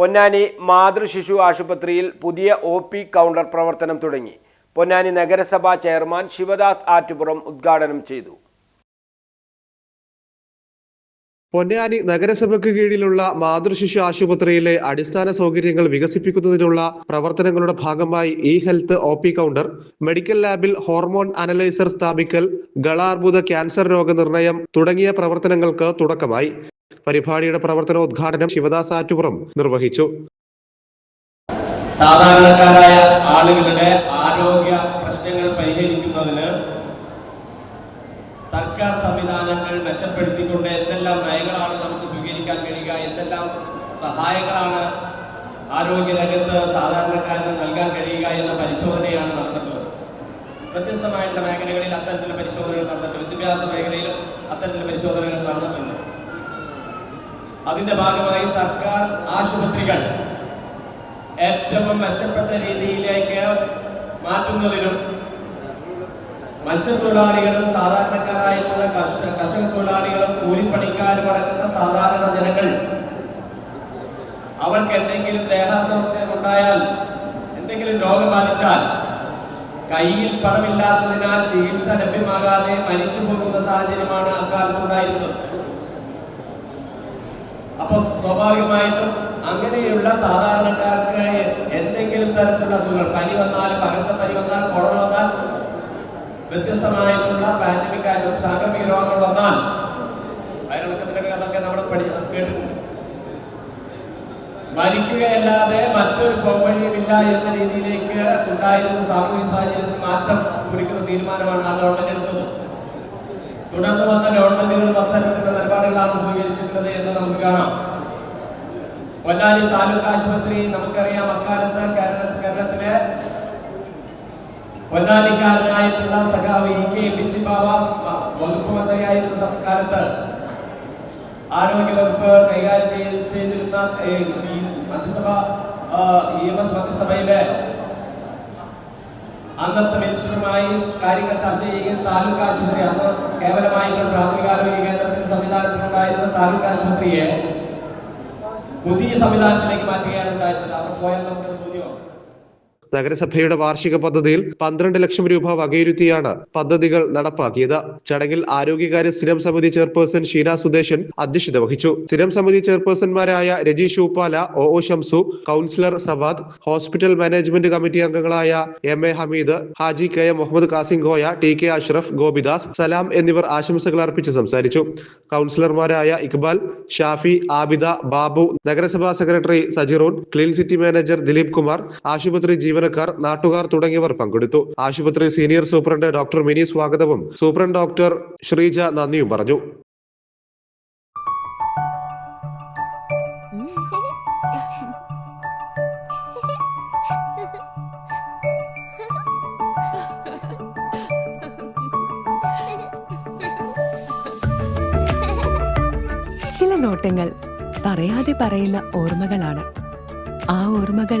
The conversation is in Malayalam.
പൊന്നാനി മാതൃശിശു ആശുപത്രിയിൽ പുതിയ ഒ പി കൗണ്ടർ പ്രവർത്തനം തുടങ്ങി. പൊന്നാനി നഗരസഭാ ചെയർമാൻ ശിവദാസ് ആറ്റുപുറം ഉദ്ഘാടനം ചെയ്തു. പൊന്നാനി നഗരസഭയ്ക്ക് കീഴിലുള്ള മാതൃശിശു ആശുപത്രിയിലെ അടിസ്ഥാന സൗകര്യങ്ങൾ വികസിപ്പിക്കുന്നതിനുള്ള പ്രവർത്തനങ്ങളുടെ ഭാഗമായി E health O P counter medical ലാബിൽ ഹോർമോൺ അനലൈസർ സ്ഥാപിക്കൽ ഗളാർബുദ ക്യാൻസർ രോഗനിർണയം തുടങ്ങിയ പ്രവർത്തനങ്ങൾക്ക് തുടക്കമായി. പരിപാടിയുടെ പ്രവർത്തനോദ്ഘാടനം ശിവദാസ് ആറ്റുപുറം നിർവഹിച്ചു. സാധാരണക്കാരായ ആളുകളുടെ ആരോഗ്യ പ്രശ്നങ്ങൾ പരിഹരിക്കുന്നതിന് സർക്കാർ സംവിധാനങ്ങൾ മെച്ചപ്പെടുത്തിക്കൊണ്ട് എന്തെല്ലാം നയങ്ങളാണ് നമുക്ക് സ്വീകരിക്കാൻ കഴിയുക എന്തെല്ലാം സഹായങ്ങളാണ് ആരോഗ്യ രംഗത്ത് സാധാരണക്കാരന് നൽകാൻ കഴിയുക എന്ന പരിശോധനയാണ് നടന്നിട്ടുള്ളത്. വ്യത്യസ്തമായിട്ടുള്ള മേഖലകളിൽ അത്തരത്തിലുള്ള പരിശോധനകൾ നടന്നിട്ടുണ്ട്. വിദ്യാഭ്യാസ മേഖലയിലും അത്തരത്തിലുള്ള പരിശോധനകൾ നടന്നിട്ടുണ്ട് അതിന്റെ ഭാഗമായി സർക്കാർ ആശുപത്രികൾ ഏറ്റവും മെച്ചപ്പെട്ട രീതിയിലേക്ക് മാറ്റുന്നതിനും മത്സ്യത്തൊഴിലാളികളും സാധാരണക്കാരായിട്ടുള്ള കർഷക കർഷക തൊഴിലാളികളും കൂലിപ്പണിക്കാരും അടക്കുന്ന സാധാരണ ജനങ്ങൾ. അവർക്ക് എന്തെങ്കിലും ദേഹാസ്വാസ്ഥ്യം ഉണ്ടായാൽ എന്തെങ്കിലും രോഗം ബാധിച്ചാൽ കയ്യിൽ പണമില്ലാത്തതിനാൽ ചികിത്സ ലഭ്യമാകാതെ മരിച്ചു പോകുന്ന സാഹചര്യമാണ് അക്കാലത്തുണ്ടായിരുന്നത് അപ്പൊ സ്വാഭാവികമായിട്ടും അങ്ങനെയുള്ള സാധാരണക്കാർക്ക് എന്തെങ്കിലും തരത്തിലുള്ള അസുഖങ്ങൾ പനി വന്നാലും പകർച്ചപ്പനി വന്നാൽ കൊറോണ വന്നാൽ വ്യത്യസ്തമായിട്ടുള്ള പാൻഡമിക് ആയിട്ടും സാങ്കമിക രോഗങ്ങൾ വന്നാൽ വയറിളക്കത്തിന്റെ കഥയൊക്കെ നമ്മൾ പഠി മരിക്കുകയല്ലാതെ മറ്റൊരു പോംവഴിയുമില്ല എന്ന രീതിയിലേക്ക് ഉണ്ടായിരുന്ന സാമൂഹിക സാഹചര്യത്തിൽ മാറ്റം കുറിക്കുന്ന തീരുമാനമാണ് ആ ഗവൺമെന്റ് എടുത്തത്. തുടർന്ന് വന്ന ഗവൺമെന്റുകളും അത്തരത്തിലുള്ള നിലപാടുകളാണ് സ്വീകരിച്ചിട്ടുള്ളത് എന്ന് നമുക്ക് കാണാം. പൊന്നാനി താലൂക്ക് ആശുപത്രി നമുക്കറിയാം അക്കാലത്ത് കേരള കേരളത്തിലെ പൊന്നാനിക്കാരനായിട്ടുള്ള സഖാവ് ഇ കെ ബിച്ചിബാവ വകുപ്പ് മന്ത്രിയായിരുന്ന കാലത്ത് ആരോഗ്യ വകുപ്പ് കൈകാര്യം ചെയ്തിരുന്ന മന്ത്രിസഭ എം എസ് മന്ത്രിസഭയിലെ അന്നത്തെ മിനിസ്റ്ററുമായി കാര്യങ്ങൾ ചർച്ച ചെയ്യുകയും താലൂക്ക് ആശുപത്രി അന്ന് കേവലമായിട്ടുള്ള പ്രാഥമികാരോഗ്യ കേന്ദ്രത്തിന് താലൂക്ക് ആശുപത്രിയെ പുതിയ സംവിധാനത്തിലേക്ക് മാറ്റുകയാണ് ഉണ്ടായിരുന്നത് അവിടെ പോയാൽ നമുക്കത് ബോധ്യമാവും നഗരസഭയുടെ വാർഷിക പദ്ധതിയിൽ പന്ത്രണ്ട് ലക്ഷം രൂപ വകയിരുത്തിയാണ് പദ്ധതികൾ നടപ്പാക്കിയത്. ചടങ്ങിൽ ആരോഗ്യകാര്യ സ്ഥിരം സമിതി ചെയർപേഴ്സൺ ഷീന സുദേശൻ അധ്യക്ഷത വഹിച്ചു. സ്ഥിരം സമിതി ചെയർപേഴ്സൺമാരായ Rajeesh Uppala O O Shamsu councillor Savad hospital management committee അംഗങ്ങളായ M A Hameed Haji K M Muhammad Kasimgoya T K Ashraf Gopidas Salam എന്നിവർ ആശംസകൾ അർപ്പിച്ച് സംസാരിച്ചു. കൗൺസിലർമാരായ ഇക്ബാൽ ഷാഫി ആബിദ ബാബു നഗരസഭാ secretary Sajiron clean city manager Dileep Kumar ആശുപത്രി ജീവനക്കാർ നാട്ടുകാർ തുടങ്ങിയവർ പങ്കെടുത്തു. ആശുപത്രി സീനിയർ സൂപ്രണ്ട് ഡോക്ടർ മിനി സ്വാഗതവും സൂപ്രണ്ട് ഡോക്ടർ ശ്രീജ നന്ദിയും പറഞ്ഞു. ചില നോട്ടങ്ങൾ പറയാതെ പറയുന്ന ഓർമ്മകളാണ്. ആ ഓർമ്മകൾ